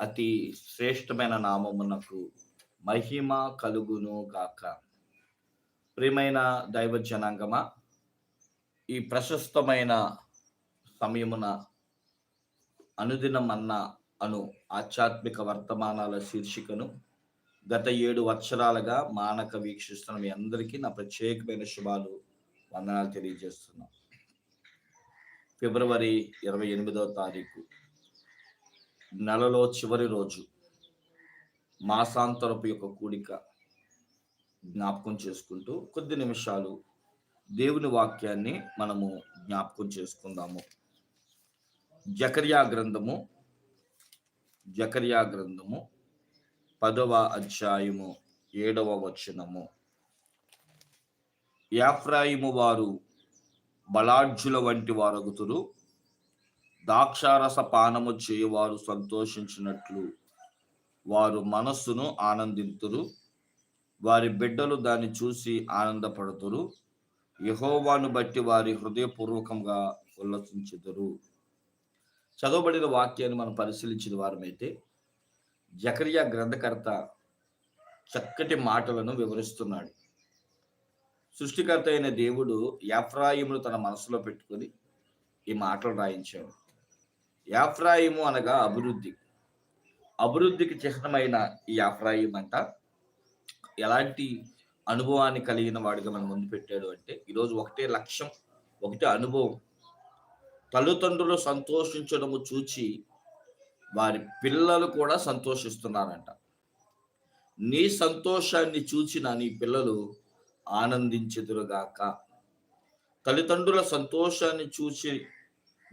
అతి శ్రేష్టమైన నామమునకు మహిమ కలుగును గాక. ప్రియమైన దైవ జనాంగమా ఈ ప్రశస్తమైన సమయమున అనుదినం అన్న అను ఆధ్యాత్మిక వర్తమానాల శీర్షికను గత ఏడు వత్సరాలుగా మానక వీక్షిస్తున్న మీ అందరికీ నా ప్రత్యేకమైన శుభాలు వందనాలు తెలియజేస్తున్నాం. ఫిబ్రవరి ఇరవై ఎనిమిదవ తారీఖు. నెలలో చివరి రోజు మాసాంతరపు యొక్క కూడిక జ్ఞాపకం చేసుకుంటూ కొద్ది నిమిషాలు దేవుని వాక్యాన్ని మనము జ్ఞాపకం చేసుకుందాము. జకర్యా గ్రంథము జకర్యా గ్రంథము పదవ అధ్యాయము ఏడవ వచనము. యాఫ్రాయిము వారు బలాఢ్యుల వంటి వారగుతురు. ద్రాక్షారస పానము చేయవారు సంతోషించినట్లు వారు మనస్సును ఆనందింతురు. వారి బిడ్డలు దాన్ని చూసి ఆనందపడుతురు. యహోవాను బట్టి వారి హృదయపూర్వకంగా ఉల్లసించుదురు. చదవబడిన వాక్యాన్ని మనం పరిశీలించిన వారమైతే జకరియా గ్రంథకర్త చక్కటి మాటలను వివరిస్తున్నాడు. సృష్టికర్త అయిన దేవుడు యాఫ్రాయిమును తన మనసులో పెట్టుకొని ఈ మాటలు రాయించాడు. యాఫ్రాయిము అనగా అభివృద్ధి. అభివృద్ధికి చిహ్నమైన ఈ యాఫ్రాయిం అంట ఎలాంటి అనుభవాన్ని కలిగిన వాడిగా మనం ముందు పెట్టాడు అంటే ఈరోజు ఒకటే లక్ష్యం ఒకటే అనుభవం. తల్లిదండ్రులు సంతోషించడము చూచి వారి పిల్లలు కూడా సంతోషిస్తున్నారంట. నీ సంతోషాన్ని చూచిన నీ పిల్లలు ఆనందించెదురుగాక. తల్లిదండ్రుల సంతోషాన్ని చూసి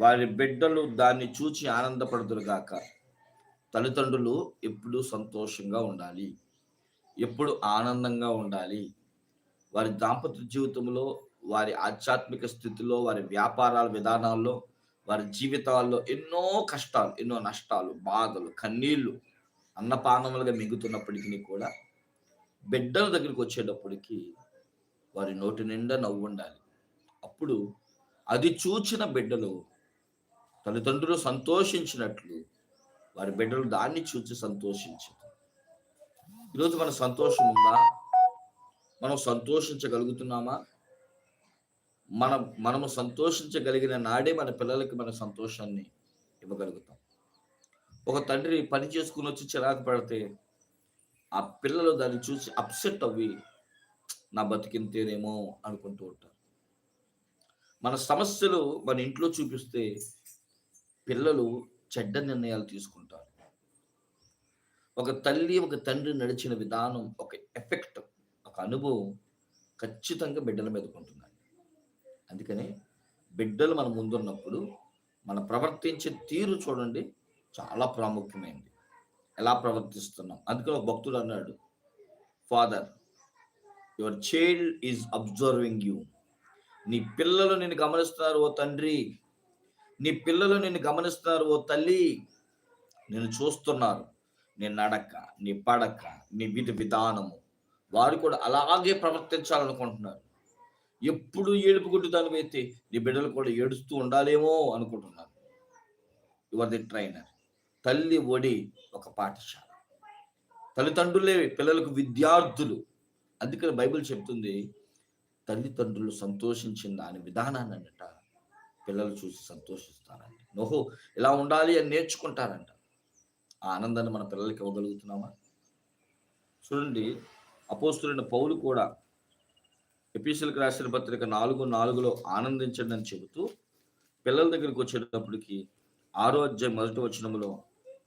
వారి బిడ్డలు దాన్ని చూచి ఆనందపడుదురుగాక తల్లిదండ్రులు ఎప్పుడు సంతోషంగా ఉండాలి. ఎప్పుడు ఆనందంగా ఉండాలి. వారి దాంపత్య జీవితంలో వారి ఆధ్యాత్మిక స్థితిలో వారి వ్యాపారాల విధానాల్లో వారి జీవితాల్లో ఎన్నో కష్టాలు ఎన్నో నష్టాలు బాధలు కన్నీళ్ళు అన్నపానములుగా మిగుతున్నప్పటికీ కూడా బిడ్డల దగ్గరికి వచ్చేటప్పటికి వారి నోటి నిండా నవ్వు ఉండాలి. అప్పుడు అది చూచిన బిడ్డలు తల్లిదండ్రులు సంతోషించినట్లు వారి బిడ్డలు దాన్ని చూసి సంతోషించారు. ఈరోజు మన సంతోషం ఉందా? మనం సంతోషించగలుగుతున్నామా? మన మనము సంతోషించగలిగిన నాడే మన పిల్లలకి మన సంతోషాన్ని ఇవ్వగలుగుతాం. ఒక తండ్రి పని చేసుకుని వచ్చి చిరాకు పడితే ఆ పిల్లలు దాన్ని చూసి అప్సెట్ అవ్వి నా బతికింతేనేమో అనుకుంటూ ఉంటారు. మన సమస్యలు మన ఇంట్లో చూపిస్తే పిల్లలు చెడ్డ నిర్ణయాలు తీసుకుంటారు. ఒక తల్లి ఒక తండ్రి నడిచిన విధానం ఒక ఎఫెక్ట్ ఒక అనుభవం ఖచ్చితంగా బిడ్డల మీద ఉంటుందండి. అందుకని బిడ్డలు మన ముందున్నప్పుడు మన ప్రవర్తించే తీరు చూడండి చాలా ప్రాముఖ్యమైనది ఎలా ప్రవర్తిస్తున్నాం? అందుకని ఒక భక్తుడు అన్నాడు father your child is observing you నీ పిల్లలు నేను గమనిస్తున్నారు ఓ తండ్రి. నీ పిల్లలు నిన్ను గమనిస్తున్నారు ఓ తల్లి. నేను చూస్తున్నారు. నీ నడక నీ పడక నీ విధి విధానము. వారు కూడా అలాగే ప్రవర్తించాలనుకుంటున్నారు. ఎప్పుడు ఏడుపు గుడ్డు అయితే నీ బిడ్డలు కూడా ఏడుస్తూ ఉండాలేమో అనుకుంటున్నారు. యువర్ ది ట్రైనర్ తల్లి ఒడి ఒక పాఠశాల. తల్లిదండ్రులే పిల్లలకు విద్యార్థులు. అందుకని బైబిల్ చెప్తుంది తల్లిదండ్రులు సంతోషించిన దాని విధానాన్ని అన్నట పిల్లలు చూసి సంతోషిస్తారంట నోహో ఇలా ఉండాలి అని నేర్చుకుంటారంట. ఆ ఆనందాన్ని మన పిల్లలకి ఇవ్వగలుగుతున్నామా? చూడండి అపోస్తులైన పౌలు కూడా ఎపిసల్కి రాసిన పత్రిక నాలుగు నాలుగులో ఆనందించండి అని చెబుతూ పిల్లల దగ్గరికి వచ్చేటప్పటికి ఆరో అధ్యాయం మొదటి వచనంలో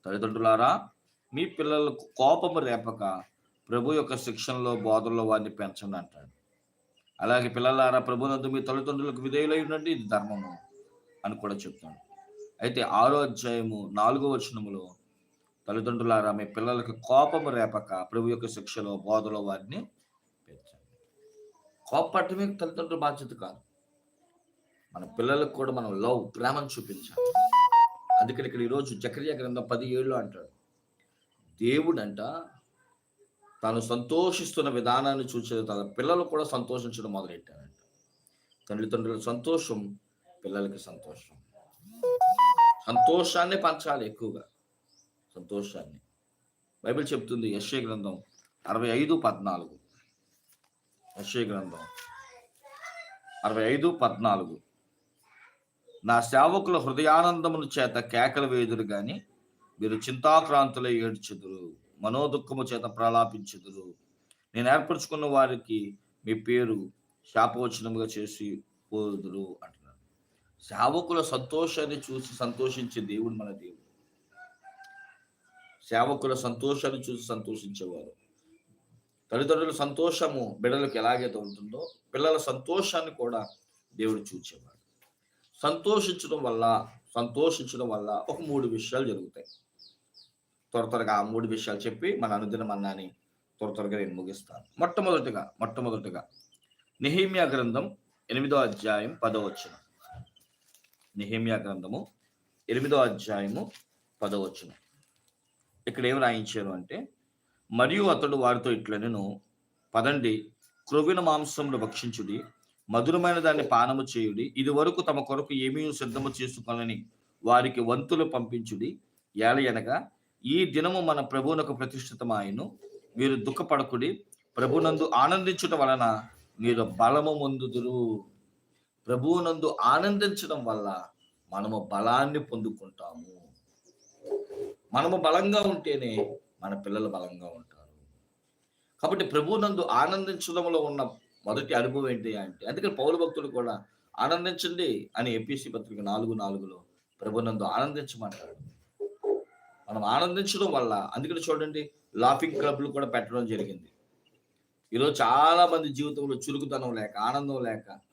తల్లిదండ్రులారా మీ పిల్లలకు కోపము రేపక ప్రభు యొక్క శిక్షణలో బోధనలో వారిని పెంచండి అంటాడు. అలాగే పిల్లలారా ప్రభునందు మీ తల్లిదండ్రులకు విధేయులై ఉండండి. ఇది ధర్మము. అని కూడా చెప్తాడు. అయితే ఆరో అధ్యాయము నాలుగో వచనములో తల్లిదండ్రులారా మీ పిల్లలకి కోపము రేపక ప్రభు యొక్క శిక్షలో బోధలో వారిని పెంచండి. కోపడటమే తల్లిదండ్రుల బాధ్యత కాదు. మన పిల్లలకు కూడా మనం లవ్ ప్రేమను చూపించాలి. అందుకని ఇక్కడ ఈరోజు చక్రియ గ్రంథం పది ఏళ్ళు అంటాడు. దేవుడంట తాను సంతోషిస్తున్న విధానాన్ని చూసే తన పిల్లలు కూడా సంతోషించడం మొదలెట్టారంట. తల్లిదండ్రుల సంతోషం పిల్లలకి సంతోషం. సంతోషాన్ని పంచాలి ఎక్కువగా. సంతోషాన్ని. బైబిల్ చెప్తుంది యశ్వ గ్రంథం అరవై ఐదు పద్నాలుగు. యశ్వ గ్రంథం అరవై ఐదు పద్నాలుగు. నా సేవకుల హృదయానందమును చేత కేకలు వేదురు గాని మీరు చింతాక్రాంతులై ఏడ్చుదురు మనోదుఖము చేత ప్రలాపించుదురు. నేను ఏర్పరచుకున్న వారికి మీ పేరు శాపవచనముగా చేసి పోదురు అంట సేవకుల సంతోషాన్ని చూసి సంతోషించే దేవుడు మన దేవుడు. సేవకుల సంతోషాన్ని చూసి సంతోషించేవారు. తల్లిదండ్రుల సంతోషము బిడ్డలకు ఎలాగైతే ఉంటుందో పిల్లల సంతోషాన్ని కూడా దేవుడు చూచేవాడు. సంతోషించడం వల్ల సంతోషించడం వల్ల ఒక మూడు విషయాలు జరుగుతాయి. త్వర త్వరగా ఆ మూడు విషయాలు చెప్పి మన అనుదినం అన్నాని త్వర త్వరగా నేను ముగిస్తాను. మొట్టమొదటిగా మొట్టమొదటిగా నిహిమ్యా గ్రంథం ఎనిమిదో అధ్యాయం పదో వచ్చిన నిహేమియా గ్రంథము ఎనిమిదో అధ్యాయము పదవచ్చును ఇక్కడ ఏం రాయించారు అంటే మరియు అతడు వారితో ఇట్లనెను పదండి క్రొవిన మాంసమును భక్షించుడి మధురమైన దాన్ని పానము చేయుడి ఇది వరకు తమ కొరకు ఏమీ సిద్ధము చేసుకొనని వారికి వంతులు పంపించుడి ఏలయనగా ఈ దినము మన ప్రభువునకు ప్రతిష్ఠితమాయను మీరు దుఃఖపడకుడి ప్రభునందు ఆనందించుట వలన మీరు బలము పొందుదురు ప్రభువునందు ఆనందించడం వల్ల మనము బలాన్ని పొందుకుంటాము. మనము బలంగా ఉంటేనే మన పిల్లలు బలంగా ఉంటారు. కాబట్టి ప్రభువునందు ఆనందించడంలో ఉన్న మొదటి అనుభవం ఏంటి అంటే అందుకని పౌరు భక్తులు కూడా ఆనందించండి అని ఏపీసీ పత్రిక నాలుగు నాలుగులో ప్రభునందు ఆనందించమంటాడు. మనం ఆనందించడం వల్ల అందుకని చూడండి లాఫింగ్ క్లబ్లు కూడా పెట్టడం జరిగింది. ఈరోజు చాలా మంది జీవితంలో చురుకుతనం లేక ఆనందం లేక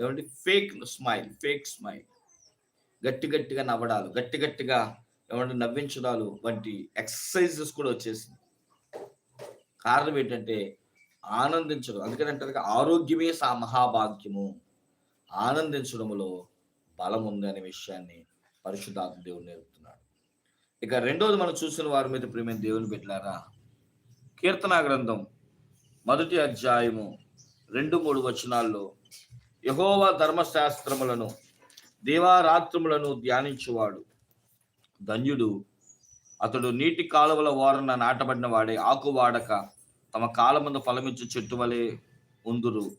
ఏమంటే ఫేక్ స్మైల్ ఫేక్ స్మైల్. గట్టి గట్టిగా నవ్వడాలు గట్టి గట్టిగా ఏమంటే నవ్వించడాలు వంటి ఎక్సర్సైజెస్ కూడా వచ్చేసింది కారణం ఏంటంటే ఆనందించడం అందుకని అంటారు ఆరోగ్యమే సా మహాభాగ్యము. ఆనందించడంలో బలం ఉంది అనే విషయాన్ని పరిశుద్ధాత్మ దేవుడు నేర్పుతున్నాడు. ఇక రెండోది మనం చూసిన వారి మీద ప్రేమ దేవుని పెట్టారా కీర్తనా గ్రంథం మొదటి అధ్యాయము రెండు మూడు వచనాల్లో యహోవ ధర్మశాస్త్రములను దేవారాత్రములను ధ్యానించువాడు. ధన్యుడు. అతడు నీటి కాలువల ఓరన నాటబడిన వాడే ఆకు వాడక తమ కాలమందు ఫలమిచ్చు చెట్టు వలె ఉందురు.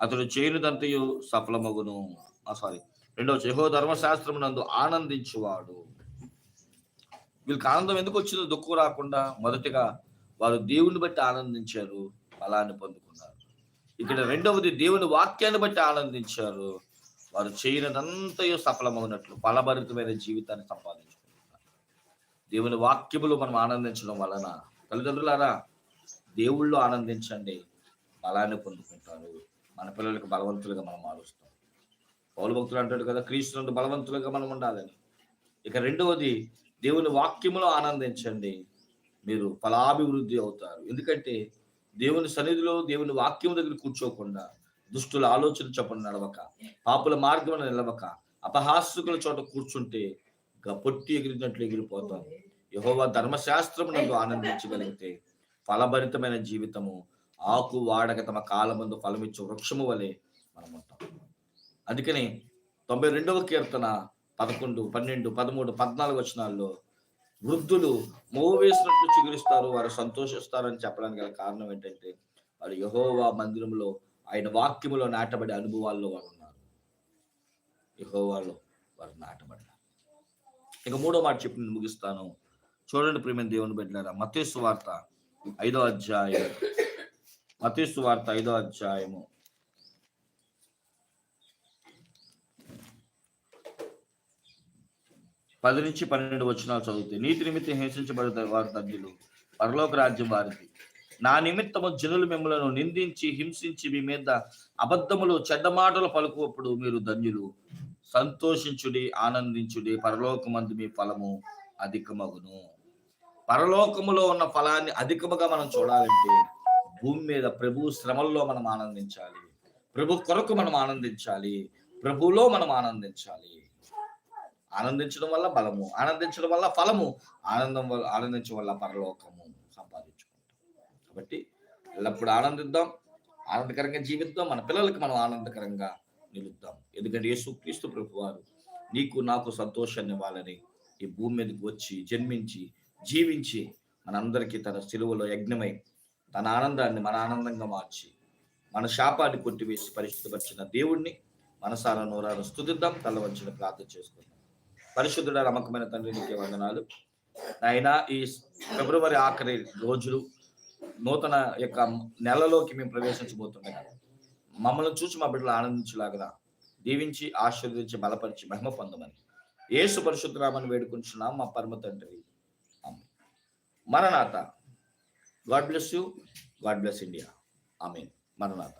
అతడు చేయనిదంతయు సఫలమగును. సారీ రెండవ యహో ధర్మశాస్త్రమునందు ఆనందించువాడు. వీళ్ళకి ఆనందం ఎందుకు వచ్చిందో దుఃఖం రాకుండా మొదటిగా వారు దేవుని బట్టి ఆనందించారు బలాన్ని పొందుకున్నారు. ఇక్కడ రెండవది దేవుని వాక్యాన్ని బట్టి ఆనందించారు. వారు చేయనిదంతయు సఫలమవునట్లు ఫలభరితమైన జీవితాన్ని సంపాదించుకుంటున్నారు దేవుని వాక్యములు మనం ఆనందించడం వలన తల్లిదండ్రులారా దేవుళ్ళు ఆనందించండి బలాన్ని పొందుకుంటారు. మన పిల్లలకు బలవంతులుగా మనం మారుస్తాం. పౌరు భక్తులు అంటాడు కదా క్రీస్తునందు బలవంతులుగా మనం ఉండాలని. ఇక రెండవది దేవుని వాక్యములో ఆనందించండి మీరు ఫలాభివృద్ధి అవుతారు. ఎందుకంటే దేవుని సన్నిధిలో దేవుని వాక్యం దగ్గర కూర్చోకుండా దుష్టుల ఆలోచన చొప్పున నడవక పాపుల మార్గం నిలవక అపహాసుకుల చోట కూర్చుంటే గ- పొట్టి ఎగిరినట్లు ఎగిరిపోతాం. యహోవా ధర్మశాస్త్రము నందు ఆనందించగలిగితే ఫలభరితమైన జీవితము ఆకు వాడక తమ కాలమందు ఫలమిచ్చు వృక్షము వలె మనం ఉంటాం అందుకని తొంభై రెండవ కీర్తన పదకొండు పన్నెండు పదమూడు పద్నాలుగు వచనాల్లో వృద్ధులు మోవ వేసినట్లు చిగురిస్తారు వారు సంతోషిస్తారని చెప్పడానికి గల కారణం ఏంటంటే వారు యహోవా మందిరంలో ఆయన వాక్యములో నాటబడే అనుభవాల్లో వారు ఉన్నారు. యహోవాలో వారు నాటబడ్డారు. ఇక మూడో మాట చెప్పి నేను ముగిస్తాను. చూడండి ప్రేమ దేవుని బిడ్డారా మతేసు వార్త ఐదో అధ్యాయం మతేసు వార్త ఐదో అధ్యాయము. పది నుంచి పన్నెండు వచనాలు చదివితే నీతి నిమిత్తం హింసించబడే వారు తగ్గులు పరలోక రాజ్యం వారిది. నా నిమిత్తము జనులు మిమ్మలను నిందించి హింసించి మీ మీద అబద్ధములు చెడ్డ మాటలు పలుకున్నప్పుడు మీరు ధన్యులు. సంతోషించుడి ఆనందించుడి పరలోకమందు మీ ఫలము అధికమగును. పరలోకములో ఉన్న ఫలాన్ని అధికముగా మనం చూడాలంటే భూమి మీద ప్రభు శ్రమల్లో మనం ఆనందించాలి. ప్రభు కొరకు మనం ఆనందించాలి. ప్రభులో మనం ఆనందించాలి. ఆనందించడం వల్ల బలము ఆనందించడం వల్ల ఫలము ఆనందం వల్ల ఆనందించడం వల్ల పరలోకము సంపాదించుకుంటాం. కాబట్టి ఎల్లప్పుడూ ఆనందిద్దాం ఆనందకరంగా జీవిద్దాం మన పిల్లలకి మనం ఆనందకరంగా నిలుద్దాం. ఎందుకంటే యేసుక్రీస్తు ప్రభు వారు నీకు నాకు సంతోషాన్ని ఇవ్వాలని ఈ భూమి మీదకి వచ్చి జన్మించి జీవించి మనందరికీ తన సిలువలో యజ్ఞమై తన ఆనందాన్ని మన ఆనందంగా మార్చి మన శాపాన్ని కొట్టివేసి పరిశుద్ధపరిచిన దేవుణ్ణి మనసారా నోరాను స్థుతిద్దాం తల వంచిన ప్రార్థన చేసుకుందాం. పరిశుద్ధుడ నమ్మకమైన తండ్రి నీకే వందనాలు. ఆయన ఈ ఫిబ్రవరి ఆఖరి రోజులు నూతన యొక్క నెలలోకి మేము ప్రవేశించబోతున్నాం. మమ్మల్ని చూసి మా బిడ్డలు ఆనందించలాగా దీవించి ఆశీర్వదించి బలపరిచి మహిమ పొందమని ఏసు పరిశుద్ధరామని వేడుకుంటున్నాం మా పరమ తండ్రి. మరణాత. God bless you. God bless India. ఆమె మరణాత.